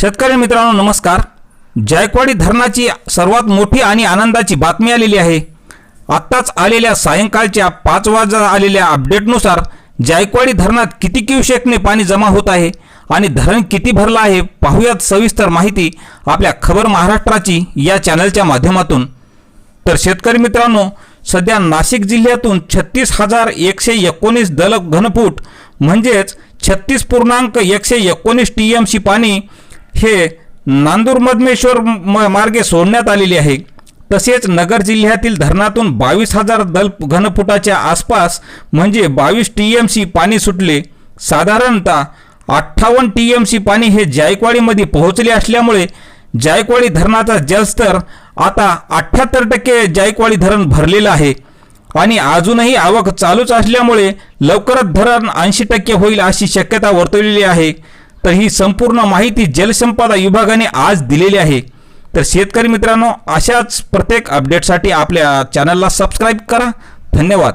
शेतकरी मित्रांनो नमस्कार. जायकवाडी धरणाची सर्वात मोठी आणि आनंदाची बातमी आलेली आहे. आत्ताच आलेल्या सायंकाळच्या पाच वाजता आलेल्या अपडेटनुसार जायकवाडी धरणात किती क्युसेकने पाणी जमा होत आहे आणि धरण किती भरलं आहे पाहूयात सविस्तर माहिती आपल्या खबर महाराष्ट्राची या चॅनलच्या माध्यमातून. तर शेतकरी मित्रांनो सध्या नाशिक जिल्ह्यातून छत्तीस हजार एकशे एकोणीस दल घनफूट म्हणजेच छत्तीस पूर्णांक एकशे एकोणीस टी एम सी पाणी हे नांदूर मधमेश्वर म- मार्गे सोडण्यात आलेले आहे. तसेच नगर जिल्ह्यातील धरणातून बावीस हजार दल घनफुटाच्या आसपास म्हणजे बावीस टी एम सी पाणी सुटले. साधारणतः अठ्ठावन्न टी एम सी पाणी हे जायकवाडीमध्ये पोहोचले असल्यामुळे जायकवाडी धरणाचा जलस्तर आता अठ्ठ्याहत्तर टक्के जायकवाडी धरण भरलेलं आहे. आणि अजूनही आवक चालूच असल्यामुळे लवकरच धरण ऐंशी टक्के होईल अशी शक्यता वर्तवलेली आहे. तर ही संपूर्ण माहिती जलसंपदा विभागाने आज दिलेली आहे. तर शेतकरी मित्रांनो अशाच प्रत्येक अपडेटसाठी आपल्या चॅनलला सबस्क्राईब करा. धन्यवाद.